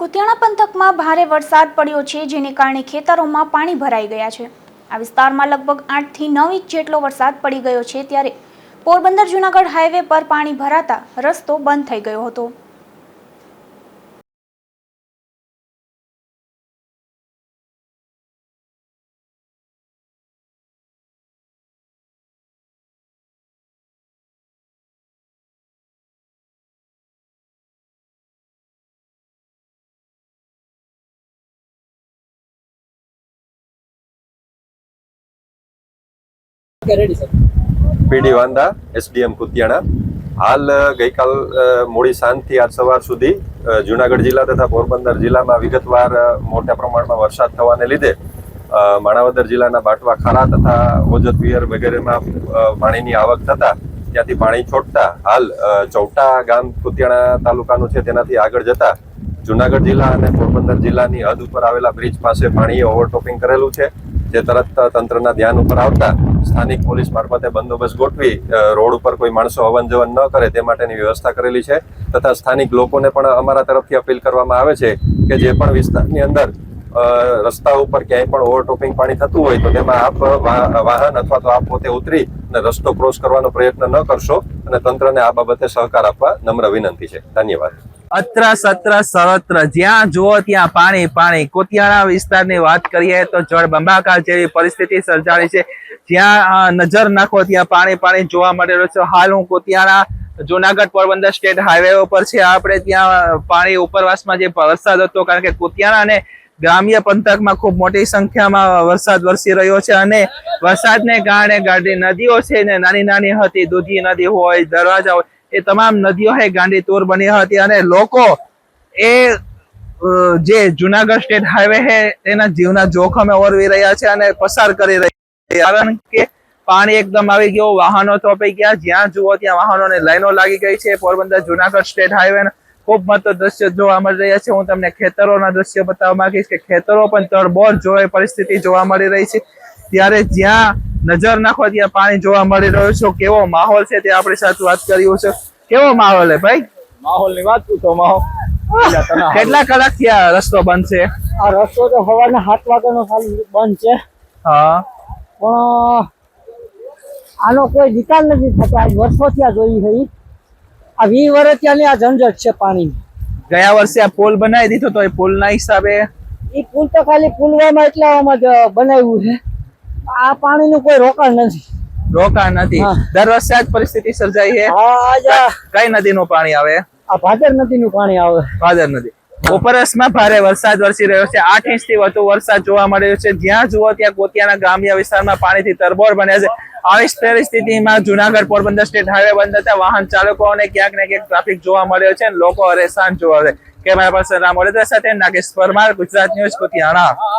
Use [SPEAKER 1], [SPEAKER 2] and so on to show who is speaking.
[SPEAKER 1] કુતિયાણા પંથકમાં ભારે વરસાદ પડ્યો છે, જેને કારણે ખેતરોમાં પાણી ભરાઈ ગયા છે. આ વિસ્તારમાં લગભગ આઠથી નવ ઇંચ જેટલો વરસાદ પડી ગયો છે, ત્યારે પોરબંદર જુનાગઢ હાઈવે પર પાણી ભરાતા રસ્તો બંધ થઈ ગયો હતો.
[SPEAKER 2] PD Vanda, SDM Kutiyana. હાલ ગઈકાલ મોડી સાંજથી આજ સવાર સુધી જુનાગઢ જિલ્લા તથા પોરબંદર જિલ્લામાં વિગતવાર મોટા પ્રમાણમાં વરસાદ થવાને લીધે માણાવદર જિલ્લાના બાટવા ખારા તથા ઓજત વિયર વગેરેમાં પાણીની આવક થતા, ત્યાંથી પાણી છોડતા, હાલ ચૌટા ગામ કુતિયાણા તાલુકાનું છે, તેનાથી આગળ જતા, જુનાગઢ જિલ્લા અને પોરબંદર જિલ્લાની હદ ઉપર આવેલા બ્રિજ પાસે પાણીએ ઓવરટોપિંગ કરેલું છે, જે તરત તંત્રના ધ્યાન ઉપર આવતા સ્થાનિક પોલીસ મારફતે બંદોબસ્ત ગોઠવી રોડ ઉપર કોઈ માણસો અવન જવન ન કરે તે માટેની વ્યવસ્થા કરેલી છે. તથા સ્થાનિક લોકોને પણ અમારા તરફથી અપીલ કરવામાં આવે છે કે જે પણ વિસ્તારની અંદર રસ્તા ઉપર ક્યાંય પણ ઓવરટોપિંગ પાણી થતું હોય તો તેમાં આપ વાહન અથવા તો આપ પોતે ઉતરી અને રસ્તો ક્રોસ કરવાનો પ્રયત્ન ન કરશો અને તંત્રને આ બાબતે સહકાર આપવા નમ્ર વિનંતી છે. ધન્યવાદ.
[SPEAKER 3] અત્ર સત્ર સર્વત્ર જ્યાં જુઓ ત્યાં પાણી પાણી. કોતિયાણા વિસ્તારની વાત કરીએ તો જળ બંબાકાર જેવી પરિસ્થિતિ સર્જાણી છે. જ્યાં નજર નાખો ત્યાં પાણી પાણી જોવા મળેલું છે. હાલ હું કોતિયાણા જુનાગઢ પોરબંદર સ્ટેટ હાઈવે ઉપર છે. આપણે ત્યાં પાણી ઉપરવાસમાં જે વરસાદ હતો, કારણ કે કોતિયાણા અને ગ્રામ્ય પંથકમાં ખૂબ મોટી સંખ્યામાં વરસાદ વરસી રહ્યો છે અને વરસાદને કારણે ગાડી નદીઓ છે ને નાની નાની હતી. દૂધી નદી હોય, દરવાજા હોય એ તમામ નદીઓ હે ગાંડી તૂર બની હતી અને લોકો એ જે જુનાગઢ સ્ટેટ હાઈવે છે તેના જીવના જોખમે ઓરવી રહ્યા છે અને પસાર કરી રહ્યા છે. કારણ કે પાણી એકદમ આવી ગયું, વાહનો થોપાઈ ગયા, જ્યાં જુઓ ત્યાં વાહનોની લાઈનો લાગી ગઈ છે. પોરબંદર જુનાગઢ સ્ટેટ હાઈવે ખૂબ મત દ્રશ્ય જોવા મળી રહ્યા છે. હું તમને ખેતરોના દ્રશ્ય બતાવવા માંગીશ કે ખેતરો પણ તળબોળ જોઈ પરિસ્થિતિ જોવા મળી રહી છે. ત્યારે જ્યાં નજર નાખો ત્યાં પાણી જોવા મળી રહ્યું છે. કેવો માહોલ છે તે આપણી સાથે વાત કર્યું છે કેવો માહોલ હે ભાઈ?
[SPEAKER 4] માહોલની વાત પૂછો માહોલ.
[SPEAKER 3] કેટલા કલાક થયા રસ્તો બંધ છે?
[SPEAKER 4] આ રસ્તો તો સવારના સાત વાગ્યાનો ખાલી બંધ છે.
[SPEAKER 3] હા.
[SPEAKER 4] પણ આનો કોઈ નિકાલ નથી થતો. આ વર્ષોથી આ જોઈ છે આ વી વર્ષ વર્ષની આ ઝંઝટ છે પાણી
[SPEAKER 3] ગયા વર્ષે આ પુલ બનાવી દીધો તો એ પુલના હિસાબે?
[SPEAKER 4] એ પુલ તો ખાલી પુલવામાં એટલામાં જ બનાવ્યું છે. આ પાણીનું કોઈ રોકાણ નથી.
[SPEAKER 3] રોકાણ નથી. દર વર્ષે આજ પરિસ્થિતિ સર્જાઈ છે. કઈ નદી નું પાણી આવે?
[SPEAKER 4] આ ભાદર નદીનું પાણી આવે.
[SPEAKER 3] ભાદર નદી. ઉપરસમાં ભારે વરસાદ વરસી રહ્યો છે. આઠ ઇંચથી વધુ વરસાદ જોવા મળ્યો છે. જ્યાં જુઓ ત્યાં કોતિયાના ગ્રામ્ય વિસ્તારમાં પાણીથી તરબોળ બન્યા છે. આવી પરિસ્થિતિમાં જુનાગઢ પોરબંદર સ્ટેટ હાઈવે બંધ થતા વાહન ચાલકોને ક્યાંક ને ક્યાંક ટ્રાફિક જોવા મળ્યો છે લોકો પરેશાન જોવા છે કેમેરા પર્સન રામ સાથે નાગેશ પરમાર ગુજરાત ન્યૂઝ કોતિયાણા.